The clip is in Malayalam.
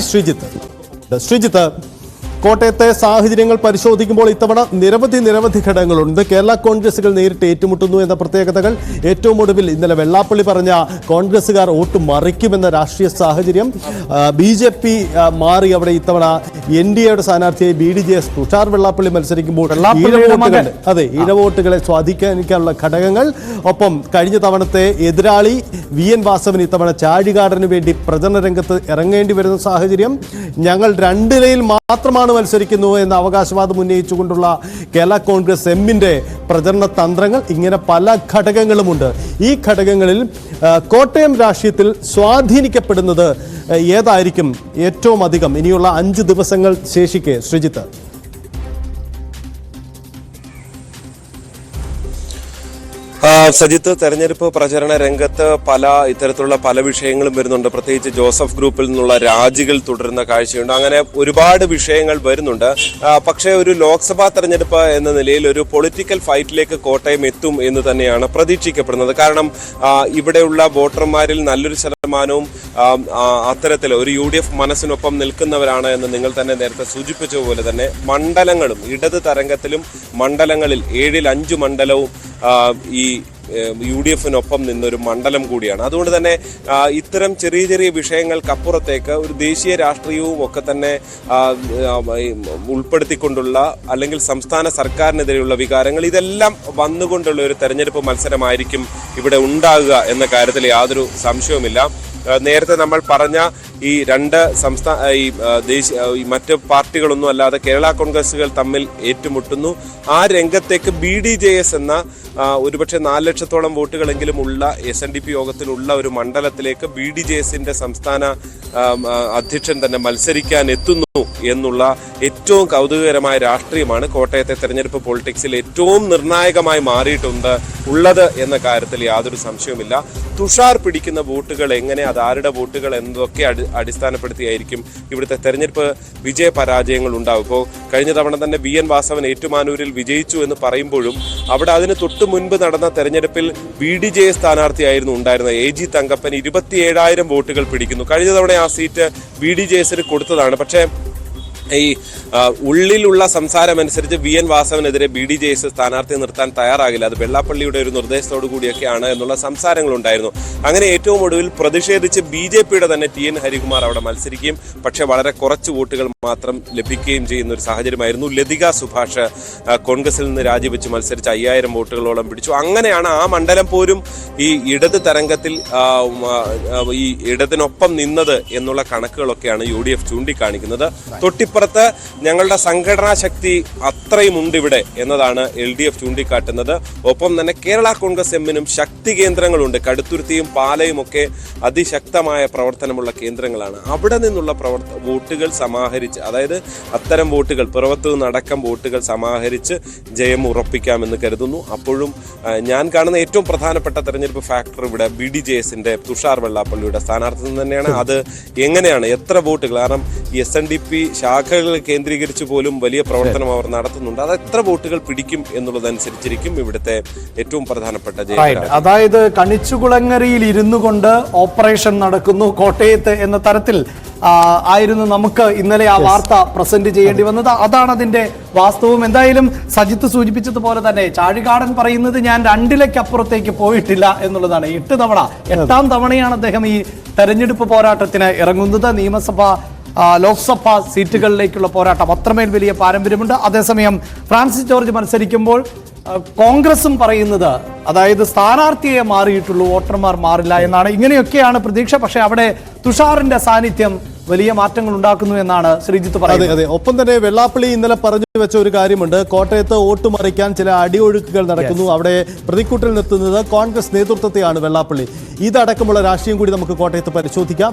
ശ്രീജിത്ത് ശ്രീജിത്ത് കോട്ടയത്തെ സാഹചര്യങ്ങൾ പരിശോധിക്കുമ്പോൾ ഇത്തവണ നിരവധി നിരവധി ഘടകങ്ങളുണ്ട് കേരള കോൺഗ്രസുകൾ നേരിട്ട് ഏറ്റുമുട്ടുന്നു എന്ന പ്രത്യേകതകൾ ഏറ്റവും ഒടുവിൽ ഇന്നലെ വെള്ളാപ്പള്ളി പറഞ്ഞ കോൺഗ്രസുകാർ വോട്ട് മറിക്കുമെന്ന രാഷ്ട്രീയ സാഹചര്യം ബി ജെ പി മാറി അവിടെ ഇത്തവണ എൻ ഡി എയുടെ സ്ഥാനാർത്ഥിയായി B D J S Thushar Vellappally മത്സരിക്കുമ്പോൾ ഈഴവോട്ടുകൾ. അതെ ഇടവോട്ടുകളെ സ്വാധീനിക്കാനുള്ള ഘടകങ്ങൾ ഒപ്പം കഴിഞ്ഞ തവണത്തെ എതിരാളി വി എൻ വാസവൻ ഇത്തവണ ചാഴികാടന് വേണ്ടി പ്രചരണ രംഗത്ത് ഇറങ്ങേണ്ടി വരുന്ന സാഹചര്യം ഞങ്ങൾ രണ്ടിലയിൽ മാത്രമാണ് മത്സരിക്കുന്നു എന്ന അവകാശവാദം ഉന്നയിച്ചുകൊണ്ടുള്ള കേരള കോൺഗ്രസ് എമ്മിന്റെ പ്രചരണ തന്ത്രങ്ങൾ ഇങ്ങനെ പല ഘടകങ്ങളുമുണ്ട്. ഈ ഘടകങ്ങളിൽ കോട്ടയം രാഷ്ട്രീയത്തിൽ സ്വാധീനിക്കപ്പെടുന്നത് ഏതായിരിക്കും ഏറ്റവും അധികം ഇനിയുള്ള അഞ്ച് ദിവസങ്ങൾ ശേഷിക്കെ ശ്രീജിത്ത്. സജിത്ത് തെരഞ്ഞെടുപ്പ് പ്രചരണ രംഗത്ത് പല ഇത്തരത്തിലുള്ള പല വിഷയങ്ങളും വരുന്നുണ്ട്. പ്രത്യേകിച്ച് ജോസഫ് ഗ്രൂപ്പിൽ നിന്നുള്ള രാജികൾ തുടരുന്ന കാഴ്ചയുണ്ട്. അങ്ങനെ ഒരുപാട് വിഷയങ്ങൾ വരുന്നുണ്ട്. പക്ഷേ ഒരു ലോക്സഭാ തെരഞ്ഞെടുപ്പ് എന്ന നിലയിൽ ഒരു പൊളിറ്റിക്കൽ ഫൈറ്റിലേക്ക് കോട്ടയം എത്തും എന്ന് തന്നെയാണ് പ്രതീക്ഷിക്കപ്പെടുന്നത്. കാരണം ഇവിടെയുള്ള വോട്ടർമാരിൽ നല്ലൊരു ശതമാനവും അത്തരത്തിൽ ഒരു യു ഡി എഫ് മനസ്സിനൊപ്പം നിൽക്കുന്നവരാണ് എന്ന് നിങ്ങൾ തന്നെ നേരത്തെ സൂചിപ്പിച്ചതുപോലെ തന്നെ മണ്ഡലങ്ങളും ഇടത് തരംഗത്തിലും മണ്ഡലങ്ങളിൽ ഏഴിൽ അഞ്ച് മണ്ഡലവും ഈ യു ഡി എഫിനൊപ്പം നിന്നൊരു മണ്ഡലം കൂടിയാണ്. അതുകൊണ്ട് തന്നെ ഇത്തരം ചെറിയ ചെറിയ വിഷയങ്ങൾക്കപ്പുറത്തേക്ക് ഒരു ദേശീയ രാഷ്ട്രീയവും ഒക്കെ തന്നെ ഉൾപ്പെടുത്തിക്കൊണ്ടുള്ള അല്ലെങ്കിൽ സംസ്ഥാന സർക്കാരിനെതിരെയുള്ള വികാരങ്ങൾ ഇതെല്ലാം വന്നുകൊണ്ടുള്ള ഒരു തെരഞ്ഞെടുപ്പ് മത്സരമായിരിക്കും ഇവിടെ ഉണ്ടാകുക എന്ന കാര്യത്തിൽ യാതൊരു സംശയവുമില്ല. നേരത്തെ നമ്മൾ പറഞ്ഞ ഈ രണ്ട് സംസ്ഥാന ഈ ദേശീയ മറ്റ് പാർട്ടികളൊന്നും അല്ലാതെ കേരള കോൺഗ്രസുകൾ തമ്മിൽ ഏറ്റുമുട്ടുന്നു. ആ രംഗത്തേക്ക് ബി ഡി ജെ എസ് എന്ന ഒരുപക്ഷെ നാല് ലക്ഷത്തോളം വോട്ടുകളെങ്കിലും ഉള്ള എസ് എൻ ഡി പി യോഗത്തിലുള്ള ഒരു മണ്ഡലത്തിലേക്ക് ബി ഡി ജെ എസിന്റെ സംസ്ഥാന അധ്യക്ഷൻ തന്നെ മത്സരിക്കാൻ എത്തുന്നു. എന്നുള്ള ഏറ്റവും കൗതുകകരമായ രാഷ്ട്രീയമാണ് കോട്ടയത്തെ തെരഞ്ഞെടുപ്പ് പൊളിറ്റിക്സിൽ ഏറ്റവും നിർണായകമായി മാറിയിട്ടുണ്ട് ഉള്ളത് എന്ന കാര്യത്തിൽ യാതൊരു സംശയവുമില്ല. തുഷാർ പിടിക്കുന്ന വോട്ടുകൾ എങ്ങനെ അത് ആരുടെ വോട്ടുകൾ എന്നതൊക്കെ അടി അടിസ്ഥാനപ്പെടുത്തിയായിരിക്കും ഇവിടുത്തെ തെരഞ്ഞെടുപ്പ് വിജയ പരാജയങ്ങൾ ഉണ്ടാവും ഇപ്പോൾ കഴിഞ്ഞ തവണ തന്നെ വി എൻ വാസവൻ ഏറ്റുമാനൂരിൽ വിജയിച്ചു എന്ന് പറയുമ്പോഴും അവിടെ അതിന് തൊട്ടു മുൻപ് നടന്ന തെരഞ്ഞെടുപ്പിൽ ബി ഡി ജെ സ്ഥാനാർത്ഥിയായിരുന്നു ഉണ്ടായിരുന്നത്. എ ജി തങ്കപ്പൻ ഇരുപത്തിയേഴായിരം വോട്ടുകൾ പിടിക്കുന്നു. കഴിഞ്ഞ തവണ ആ സീറ്റ് ബി ഡി ജെ എസിന് കൊടുത്തതാണ്. പക്ഷേ ഈ ഉള്ളിലുള്ള സംസാരമനുസരിച്ച് വി എൻ വാസവനെതിരെ ബി ഡി ജെ എസ് സ്ഥാനാർത്ഥി നിർത്താൻ തയ്യാറാകില്ല. അത് വെള്ളാപ്പള്ളിയുടെ ഒരു നിർദ്ദേശത്തോടു കൂടിയൊക്കെയാണ് എന്നുള്ള സംസാരങ്ങളുണ്ടായിരുന്നു. അങ്ങനെ ഏറ്റവും ഒടുവിൽ പ്രതിഷേധിച്ച് ബി ജെ പിയുടെ തന്നെ ടി എൻ ഹരികുമാർ അവിടെ മത്സരിക്കുകയും പക്ഷേ വളരെ കുറച്ച് വോട്ടുകൾ മാത്രം ലഭിക്കുകയും ചെയ്യുന്ന ഒരു സാഹചര്യമായിരുന്നു. ലതിക സുഭാഷ് കോൺഗ്രസിൽ നിന്ന് രാജിവെച്ച് മത്സരിച്ച് അയ്യായിരം വോട്ടുകളോളം പിടിച്ചു. അങ്ങനെയാണ് ആ മണ്ഡലം പോലും ഈ ഇടത് തരംഗത്തിൽ ഈ ഇടതിനൊപ്പം നിന്നത് എന്നുള്ള കണക്കുകളൊക്കെയാണ് യു ഡി എഫ് ചൂണ്ടിക്കാണിക്കുന്നത്. തൊട്ടിപ്പുറത്ത് ഞങ്ങളുടെ സംഘടനാ ശക്തി അത്രയും ഉണ്ട് ഇവിടെ എന്നതാണ് എൽ ഡി എഫ് ചൂണ്ടിക്കാട്ടുന്നത്. ഒപ്പം തന്നെ കേരള കോൺഗ്രസ് എമ്മിനും ശക്തി കേന്ദ്രങ്ങളുണ്ട്. കടുത്തുരുത്തിയും പാലയും ഒക്കെ അതിശക്തമായ പ്രവർത്തനമുള്ള കേന്ദ്രങ്ങളാണ്. അവിടെ നിന്നുള്ള പ്രവർത്ത വോട്ടുകൾ സമാഹരിച്ച് അതായത് അത്തരം വോട്ടുകൾ പുറത്തു നിന്നടക്കം വോട്ടുകൾ സമാഹരിച്ച് ജയം ഉറപ്പിക്കാമെന്ന് കരുതുന്നു. അപ്പോഴും ഞാൻ കാണുന്ന ഏറ്റവും പ്രധാനപ്പെട്ട തെരഞ്ഞെടുപ്പ് ഫാക്ടർ ഇവിടെ ബി ഡി ജെ എസിന്റെ തുഷാർ വെള്ളാപ്പള്ളിയുടെ സ്ഥാനാർത്ഥി തന്നെയാണ്. അത് എങ്ങനെയാണ്? എത്ര വോട്ടുകൾ? കാരണം എസ് എൻ ഡി പി ശാഖകൾ കേന്ദ്രീകരിച്ച് പോലും വലിയ പ്രവർത്തനം അവർ നടത്തുന്നുണ്ട്. അത് എത്ര വോട്ടുകൾ പിടിക്കും എന്നുള്ളതനുസരിച്ചിരിക്കും ഇവിടുത്തെ ഏറ്റവും പ്രധാനപ്പെട്ട അതായത് കണിച്ചുകുളങ്ങരയിൽ ഇരുന്നു കൊണ്ട് ഓപ്പറേഷൻ നടക്കുന്നു കോട്ടയത്ത് എന്ന തരത്തിൽ ആയിരുന്നു നമുക്ക് ഇന്നലെ ആ വാർത്ത പ്രസന്റ് ചെയ്യേണ്ടി വന്നത്. അതാണ് അതിന്റെ വാസ്തവം. എന്തായാലും സജിത്ത് സൂചിപ്പിച്ചതുപോലെ തന്നെ ചാഴികാടൻ പറയുന്നത് ഞാൻ രണ്ടിലേക്കപ്പുറത്തേക്ക് പോയിട്ടില്ല എന്നുള്ളതാണ്. എട്ട് തവണ എട്ടാം തവണയാണ് അദ്ദേഹം ഈ തെരഞ്ഞെടുപ്പ് പോരാട്ടത്തിന് ഇറങ്ങുന്നത്. നിയമസഭ ലോക്സഭാ സീറ്റുകളിലേക്കുള്ള പോരാട്ടം അത്രമേൽ വലിയ പാരമ്പര്യമുണ്ട്. അതേസമയം ഫ്രാൻസിസ് ജോർജ് മത്സരിക്കുമ്പോൾ കോൺഗ്രസും പറയുന്നത് അതായത് സ്ഥാനാർത്ഥിയെ മാറിയിട്ടുള്ളൂ വോട്ടർമാർ മാറില്ല എന്നാണ്. ഇങ്ങനെയൊക്കെയാണ് പ്രതീക്ഷ. പക്ഷേ അവിടെ തുഷാറിന്റെ സാന്നിധ്യം വലിയ മാറ്റങ്ങൾ ഉണ്ടാക്കുന്നു എന്നാണ് ശ്രീജിത്ത് പറയുന്നത്. അതെ. ഒപ്പം തന്നെ വെള്ളാപ്പള്ളി ഇന്നലെ പറഞ്ഞു വെച്ച ഒരു കാര്യമുണ്ട്. കോട്ടയത്ത് വോട്ട് മറിക്കാൻ ചില അടിയൊഴുക്കുകൾ നടക്കുന്നു. അവിടെ പ്രതിക്കൂട്ടിൽ നിർത്തുന്നത് കോൺഗ്രസ് നേതൃത്വത്തെയാണ് വെള്ളാപ്പള്ളി. ഇതടക്കമുള്ള രാഷ്ട്രീയം കൂടി നമുക്ക് കോട്ടയത്ത് പരിശോധിക്കാം.